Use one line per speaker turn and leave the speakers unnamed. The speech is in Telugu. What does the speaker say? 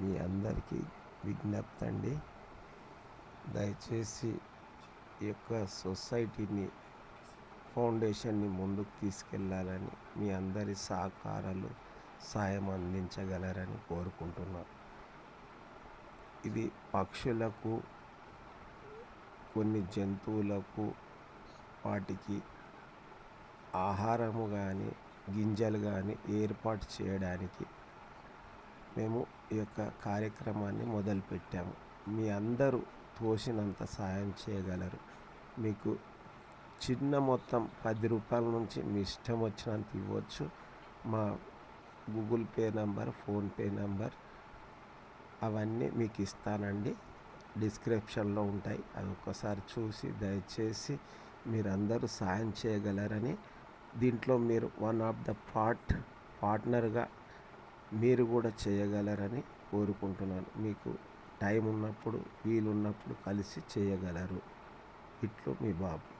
మీ అందరికీ విజ్ఞప్తి అండి దయచేసి ఈ యొక్క సొసైటీని ఫౌండేషన్ని ముందుకు తీసుకెళ్ళాలని మీ అందరి సహకారాలు సాయం అందించగలరని కోరుకుంటున్నాను ఇది పక్షులకు కొన్ని జంతువులకు వాటికి ఆహారము కానీ గింజలు కానీ ఏర్పాటు చేయడానికి మేము ఈ యొక్క కార్యక్రమాన్ని మొదలుపెట్టాము. మీ అందరూ తోసినంత సాయం చేయగలరు. మీకు చిన్న మొత్తం పది రూపాయల నుంచి మీ ఇష్టం వచ్చినంత ఇవ్వచ్చు. మా Google pay number PhonePe number అవన్నీ మీకు ఇస్తానండి. డిస్క్రిప్షన్లో ఉంటాయి. అవి ఒక్కసారి చూసి దయచేసి మీరందరూ సాయం చేయగలరని. దీంట్లో మీరు వన్ ఆఫ్ ద పార్ట్ పార్ట్నర్గా మీరు కూడా చేయగలరని కోరుకుంటున్నాను. మీకు టైం ఉన్నప్పుడు వీలున్నప్పుడు కలిసి చేయగలరు. ఇట్లు మీ బాబు.